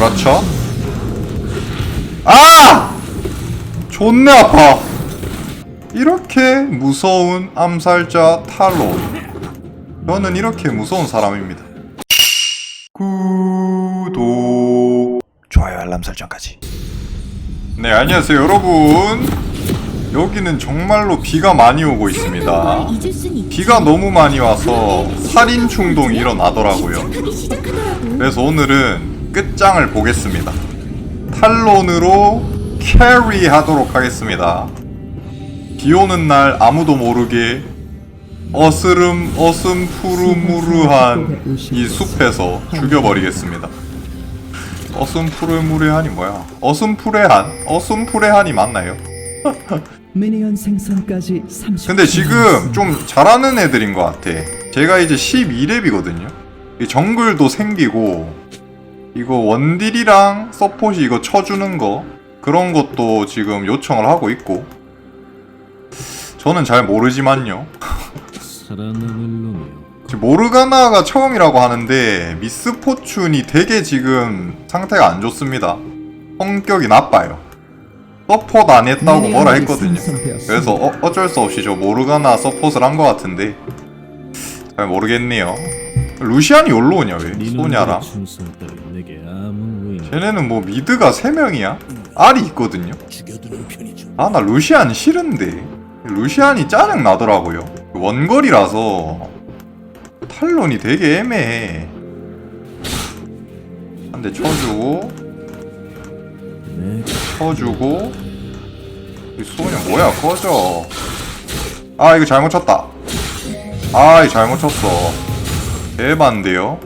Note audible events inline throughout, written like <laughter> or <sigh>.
그렇죠. 아! 존내 아파. 이렇게 무서운 암살자 탈론 저는 이렇게 무서운 사람입니다. 구독. 좋아요 알람 설정까지. 네 안녕하세요 여러분. 여기는 정말로 비가 많이 오고 있습니다. 비가 너무 많이 와서 살인 충동이 일어나더라고요. 그래서 오늘은 끝장을 보겠습니다 탈론으로 캐리 하도록 하겠습니다 비 오는 날 아무도 모르게 어스름 어슴 푸르무르한 이 숲에서 죽여버리겠습니다 어슴 푸르무르한이 뭐야 어슴 푸레한 어슴 푸레한이 맞나요? 미니언 생성까지 30. 근데 지금 좀 잘하는 애들인 것 같아. 제가 이제 12렙이거든요. 이 정글도 생기고 이거 원딜이랑 서폿이 이거 쳐주는 거 그런 것도 지금 요청을 하고 있고 저는 잘 모르지만요. 지금 모르가나가 처음이라고 하는데 미스포춘이 되게 지금 상태가 안 좋습니다. 성격이 나빠요. 서폿 안 했다고 뭐라 했거든요. 그래서 어, 어쩔 수 없이 저 모르가나 서폿을 한 것 같은데 잘 모르겠네요. 루시안이 올로 오냐 왜? 소냐랑 쟤네는 뭐 미드가 3명이야? 알이 있거든요? 죽여두는 편이죠. 아나 루시안 싫은데. 루시안이 짜증 나더라고요. 원거리라서. 탈론이 되게 애매해. 한 대 쳐주고 내가 쳐주고. 이 소냐 뭐야 꺼져. 아 이거 잘못 쳤다. 아 이거 잘못 쳤어. 대반데요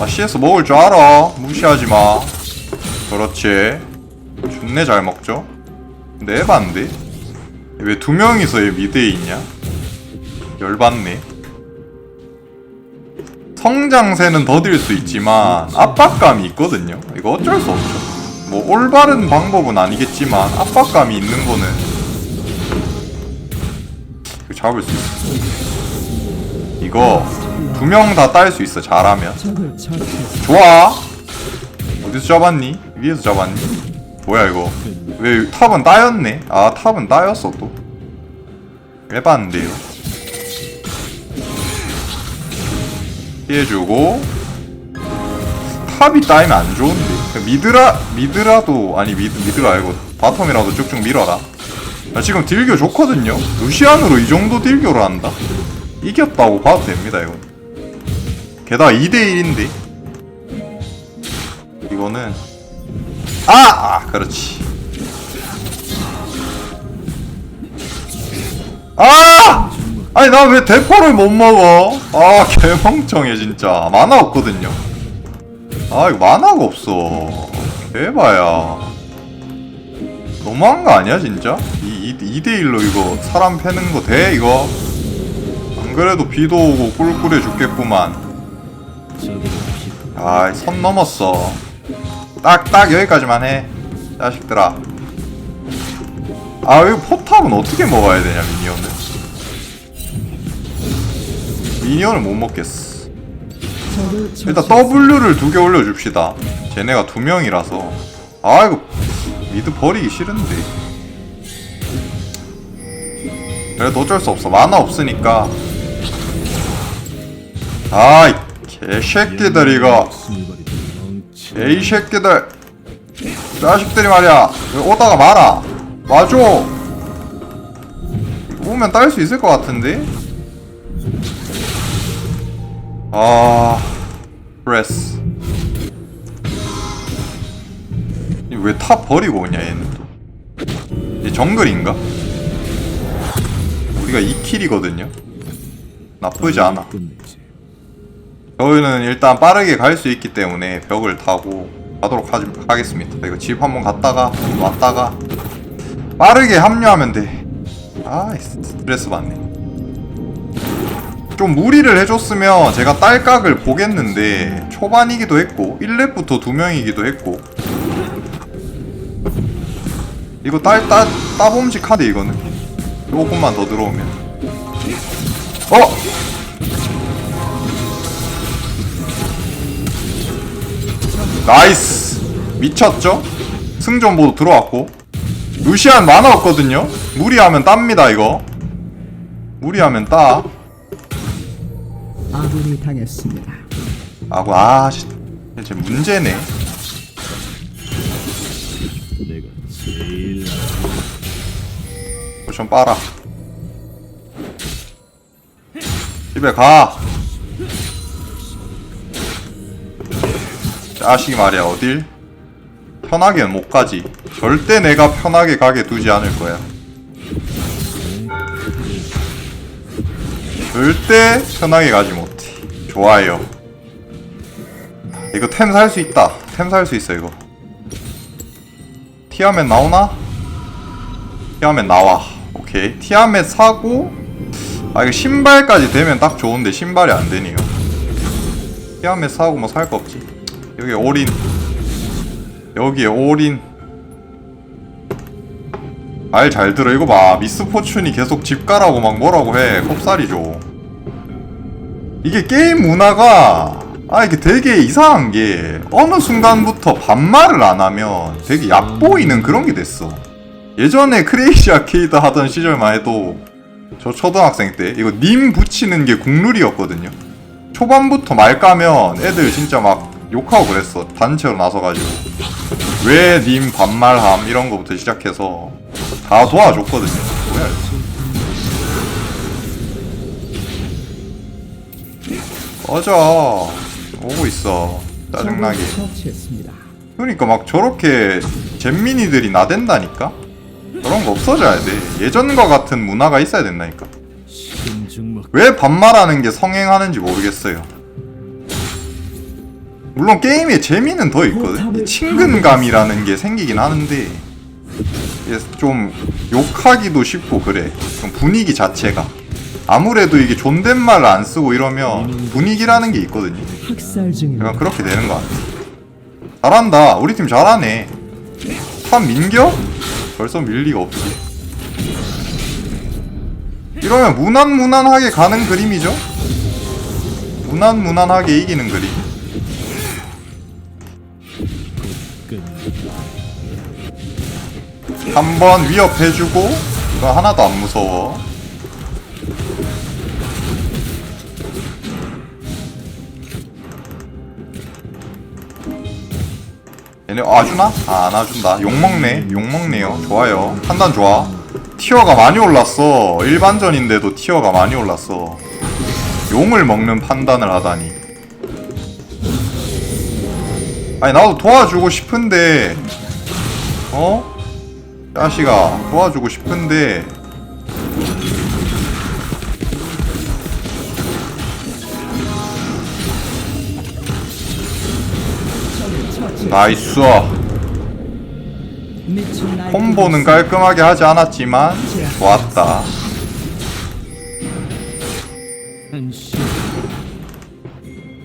나 CS 먹을 줄 알아. 무시하지 마. 그렇지. 존내 잘 먹죠? 근데 에반데 왜 두 명이서 얘 미드에 있냐? 열받네. 성장세는 더딜 수 있지만 압박감이 있거든요. 이거 어쩔 수 없죠. 뭐 올바른 방법은 아니겠지만 압박감이 있는 거는 잡을 수 있어. 이거 두 명 다 딸 수 있어. 잘하면. 좋아. 어디서 잡았니? 위에서 잡았니? 뭐야 이거? 왜 탑은 따였네? 아 탑은 따였어 또. 해봤는데요. 피해주고 탑이 따이면 안 좋은데 미드라 미드라도 아니 미드 미드가 아니고 바텀이라도 쭉쭉 밀어라. 나 지금 딜교 좋거든요. 루시안으로 이 정도 딜교를 한다? 이겼다고 봐도 됩니다 이건. 게다가 2대1인데 이거는 아! 아 그렇지 아! 아니 나 왜 대포를 못 먹어 아 개멍청해 진짜 만화 없거든요 아 이거 만화가 없어 개봐야 너무한 거 아니야 진짜? 이, 이 2대1로 이거 사람 패는 거 돼 이거? 안 그래도 비도 오고 꿀꿀해 죽겠구만. 적을 피 아이 선 넘었어. 딱딱 여기까지만 해 자식들아. 아 이거 포탑은 어떻게 먹어야 되냐 미니언을? 미니언을 못 먹겠어. 일단. W를 두 개 올려줍시다. 쟤네가 두 명이라서. 아 이거 미드 버리기 싫은데. 그래도 어쩔 수 없어. 만화 없으니까 아이 개새끼들 이거 에이 새끼들. 자식들이 말이야. 오다가 말아? 와줘. 오면 딸 수 있을 것 같은데? 아 프레스. 왜탑 버리고 오냐 얘는 또얘 정글인가? 우리가 2킬이거든요? 나쁘지 않아. 저희는 일단 빠르게 갈 수 있기 때문에 벽을 타고 가도록 하, 하겠습니다. 이거 집 한번 갔다가 왔다가 빠르게 합류하면 돼. 아, 스트레스 받네. 좀 무리를 해줬으면 제가 딸깍을 보겠는데 초반이기도 했고 1렙부터 두 명이기도 했고 이거 딸, 따, 따봄직하네 이거는 조금만 더 들어오면 어! 나이스. 미쳤죠? 승전 모드 들어왔고. 루시안 만화 없거든요? 무리하면 땁니다 이거. 무리하면 따. 아군이 당했습니다. 아고 아씨. 쟤 문제네. 좀 빨아. 집에 가 자식이 말이야 어딜? 편하게는 못 가지. 절대 내가 편하게 가게 두지 않을 거야. 절대 편하게 가지 못해. 좋아요. 이거 템 살 수 있다. 템 살 수 있어 이거. 티아멧 나오나? 티아멧 나와. 오케이. 티아멧 사고 아 이거 신발까지 되면 딱 좋은데 신발이 안 되네요 티아멧 사고 뭐 살 거 없지 여기 올인. 여기에 올인. 말 잘 들어. 이거 봐. 미스 포춘이 계속 집 가라고 막 뭐라고 해. kop살이죠. 이게 게임 문화가 아 이게 되게 이상한 게 어느 순간부터 반말을 안 하면 되게 얕보이는 그런 게 됐어. 예전에 크레이지 아케이드 하던 시절만 해도 저 초등학생 때 이거 님 붙이는 게 국룰이었거든요. 초반부터 말 까면 애들 진짜 막 욕하고 그랬어 단체로 나서가지고 왜 님 반말함 이런 거부터 시작해서 다 도와줬거든요 뭐야 이거. 꺼져 오고 있어 짜증나게. 그러니까 막 저렇게 잼민이들이 나댄다니까? 그런 거 없어져야 돼 예전과 같은 문화가 있어야 된다니까 왜 반말하는 게 성행하는지 모르겠어요. 물론 게임에 재미는 더 있거든. 이 친근감이라는 게 생기긴 하는데 좀 욕하기도 쉽고 그래. 좀 분위기 자체가 아무래도 이게 존댓말을 안 쓰고 이러면 분위기라는 게 있거든요. 약간 그렇게 되는 것 같아. 잘한다. 우리 팀 잘하네. 탑 민겨? 벌써 밀 리가 없지. 이러면 무난무난하게 가는 그림이죠? 무난무난하게 이기는 그림. 한번 위협해주고, 이거 하나도 안 무서워. 얘네 아 주나? 아, 안 아준다. 욕먹네. 욕먹네요. 좋아요. 판단 좋아. 티어가 많이 올랐어. 일반전인데도 티어가 많이 올랐어. 용을 먹는 판단을 하다니. 아니, 나도 도와주고 싶은데, 어? 야시가 도와주고 싶은데. 나이스. 콤보는 깔끔하게 하지 않았지만, 좋았다.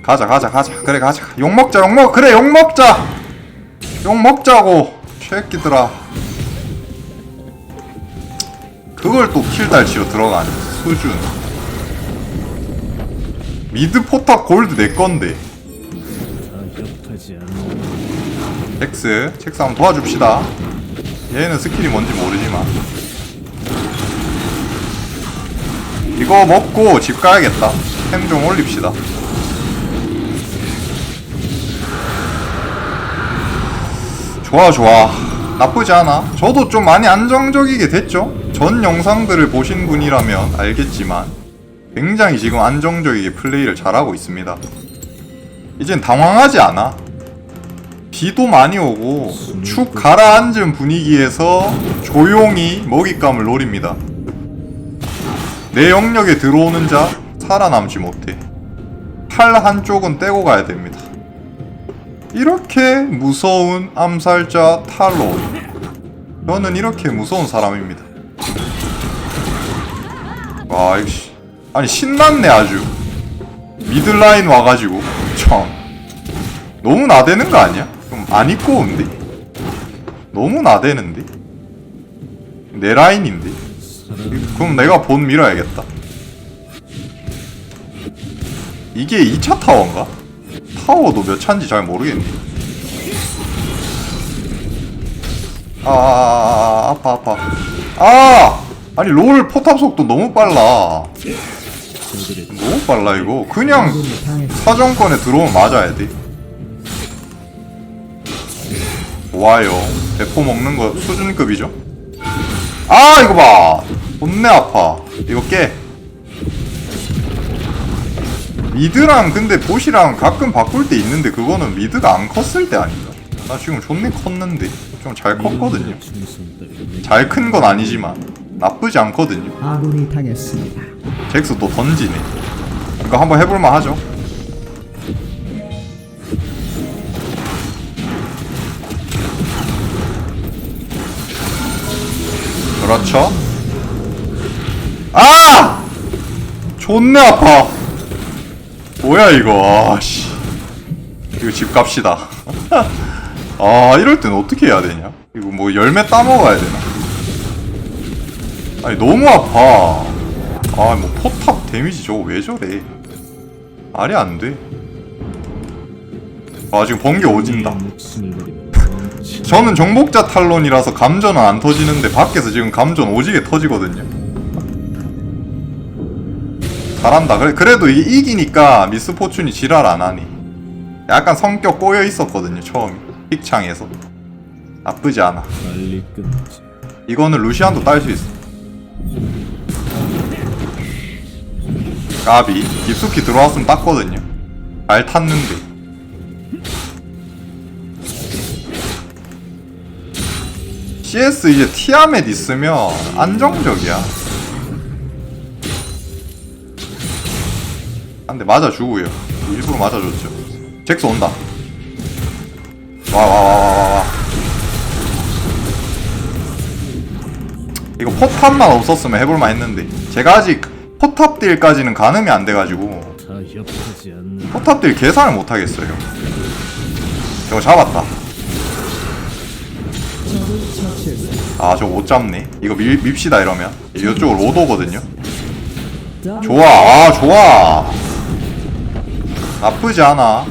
가자 가자 가자 그래 가자 욕 먹자 욕먹 그래 욕 먹자 욕 먹자고 새끼들아 그걸 또 킬달치로 들어가네 수준. 미드 포탑 골드 내 건데. 타협하지 않는 엑스 책상 도와줍시다. 얘는 스킬이 뭔지 모르지만. 이거 먹고 집 가야겠다. 템 좀 올립시다. 좋아 좋아. 나쁘지 않아. 저도 좀 많이 안정적이게 됐죠 전 영상들을 보신 분이라면 알겠지만 굉장히 지금 안정적이게 플레이를 잘하고 있습니다 이젠 당황하지 않아 비도 많이 오고 축 가라앉은 분위기에서 조용히 먹잇감을 노립니다. 내 영역에 들어오는 자 살아남지 못해. 팔 한쪽은 떼고 가야 됩니다. 이렇게 무서운 암살자 탈로. 저는 이렇게 무서운 사람입니다. 아 이씨 아니 신났네 아주 미들라인 와가지고 참 너무 나대는 거 아니야? 그럼 안 입고 온데? 너무 나대는데? 내 라인인데? 그럼 내가 본 밀어야겠다 이게 2차 타워인가? 타워도 몇 차인지 잘 모르겠네 아, 아, 아, 아 아파 아파 아 아니 롤 포탑 속도 너무 빨라. 너무 빨라 이거. 그냥. 사정권에 들어오면 맞아야 돼. 좋아요. 대포 먹는 거 수준급이죠? 아 이거 봐. 존내 아파. 이거 깨. 미드랑 근데 보시랑 가끔 바꿀 때 있는데 그거는 미드가 안 컸을 때 아닌가? 나 지금 존내 컸는데. 좀 잘 컸거든요. 잘 큰 건 아니지만 나쁘지 않거든요. 아군이 당했습니다. 잭스 또 던지네. 이거 한번 해볼만 하죠? 그렇죠. 아! 존내 아파. 뭐야 이거. 아씨. 이거 집 갑시다. <laughs> 아 이럴 땐 어떻게 해야 되냐? 이거 뭐 열매 따먹어야 되나 아니 너무 아파. 아 뭐 포탑 데미지 저거 왜 저래? 말이 안돼. 아 지금 번개 오진다. 저는 정복자 탈론이라서 감전은 안 터지는데 밖에서 지금 감전 오지게 터지거든요. 잘한다. 그래, 그래도 이게 이기니까 미스포춘이 지랄 안 하니 약간 성격 꼬여 있었거든요 처음 픽창에서. 나쁘지 않아. 이거는 루시안도 딸 수 있어. 까비 깊숙이 들어왔으면 땄거든요. 잘 탔는데. CS 이제 티아멧 있으면 안정적이야. 한대 맞아주고요. 일부러 맞아줬죠. 잭스 온다. 와 와 와 와와 와. 이거 포탑만 없었으면 해볼만 했는데 제가 아직 포탑 딜까지는 가늠이 안 돼가지고 포탑 딜 계산을 못 하겠어요. 이거 잡았다. 아 저거 못 잡네. 이거 밀, 밉시다 이러면 이쪽으로 오도거든요. 좋아, 아 좋아. 나쁘지 않아.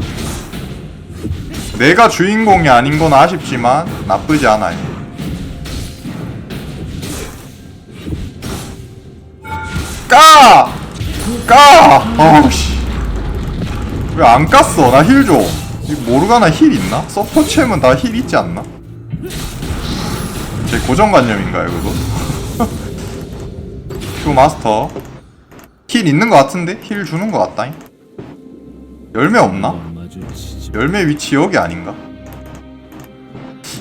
내가 주인공이 아닌 건 아쉽지만 나쁘지 않아요. 까! 까! 어우씨. 왜 안 깠어? 나 힐 줘. 이 모르가나 힐 있나? 서포챔은 다 힐 있지 않나? 제 고정관념인가요, 그거? <laughs> 큐 마스터. 힐 있는 것 같은데? 힐 주는 것 같다잉? 열매 없나? 열매 위치 여기 아닌가?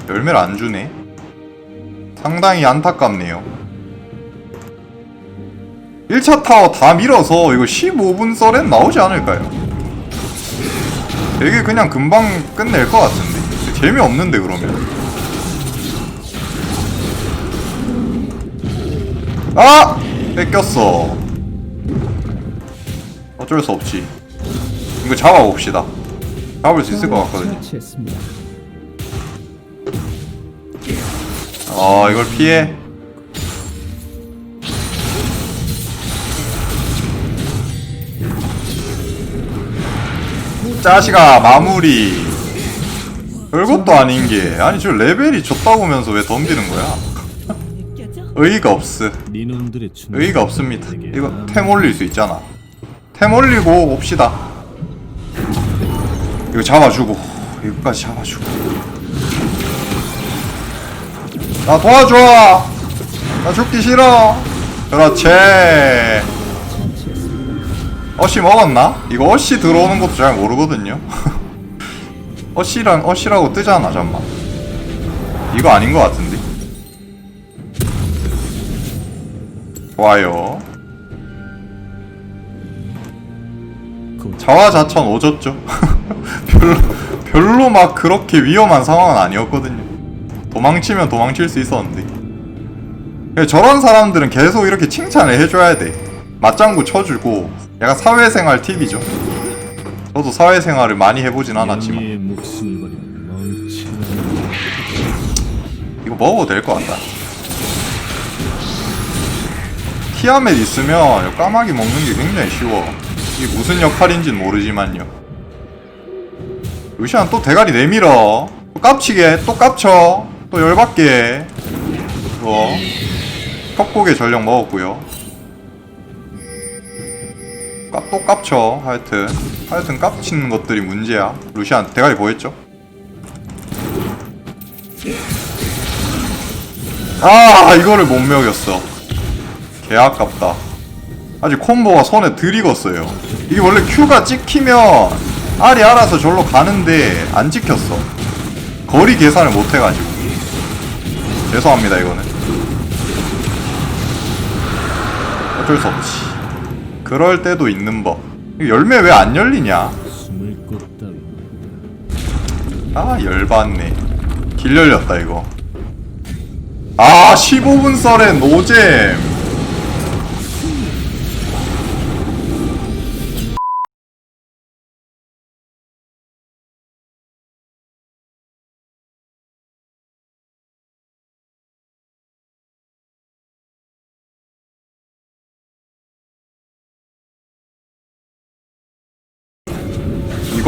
열매를 안 주네. 상당히 안타깝네요. 1차 타워 다 밀어서 이거 15분 썰엔 나오지 않을까요? 되게 그냥 금방 끝낼 것 같은데. 재미없는데 그러면. 아! 뺏겼어. 어쩔 수 없지. 이거 잡아봅시다. 잡을 수 있을 것 같거든요. 어 이걸 피해 짜시가 마무리. 별것도 아닌 게. 아니 저 레벨이 줬다고면서 왜 덤비는 거야? 의의가 없어. 의의가 없습니다. 이거 템 올릴 수 있잖아. 템 올리고 옵시다. 이거 잡아주고 이거까지 잡아주고. 나 도와줘! 나 죽기 싫어! 그렇지. 어시 먹었나? 이거 어시 들어오는 것도 잘 모르거든요. 어시랑 어시라고 뜨잖아 잠만. 이거 아닌 것 같은데? 좋아요. 곧 자화자찬 오졌죠? <laughs> 별로 별로 막 그렇게 위험한 상황은 아니었거든요. 도망치면 도망칠 수 있었는데. 그냥 저런 사람들은 계속 이렇게 칭찬을 해줘야 돼. 맞장구 쳐주고 약간 사회생활 팁이죠. 저도 사회생활을 많이 해보진 않았지만. 이거 먹어도 될 것 같다. 티아멧 있으면 까마귀 먹는 게 굉장히 쉬워. 이게 무슨 역할인지는 모르지만요. 루시안 또 대가리 내밀어. 또 깝치게 또 깝쳐. 또 열받게. 이거. 협곡의 전력 먹었고요 깝, 또 깝쳐. 하여튼 하여튼 깝치는 것들이 문제야. 루시안 대가리 보였죠? 아 이거를 못 먹였어. 개 아깝다. 아직 콤보가 손에 들익었어요. 이게 원래 Q가 찍히면 알이 알아서 절로 가는데 안 찍혔어. 거리 계산을 못 해가지고. 죄송합니다 이거는. 어쩔 수 없지 그럴 때도 있는 법. 열매 왜 안 열리냐? 아 열받네. 길 열렸다 이거. 아 15분 썰에 노잼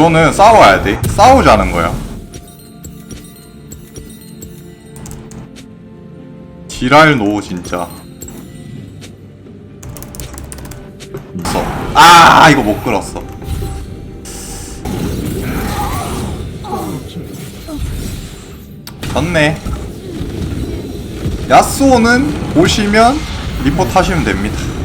이거는 싸워야 돼. 싸우자는 거야. 지랄 노 진짜. 써. 아 이거 못 끌었어. 졌네. 야스오는 보시면 리포트 하시면 됩니다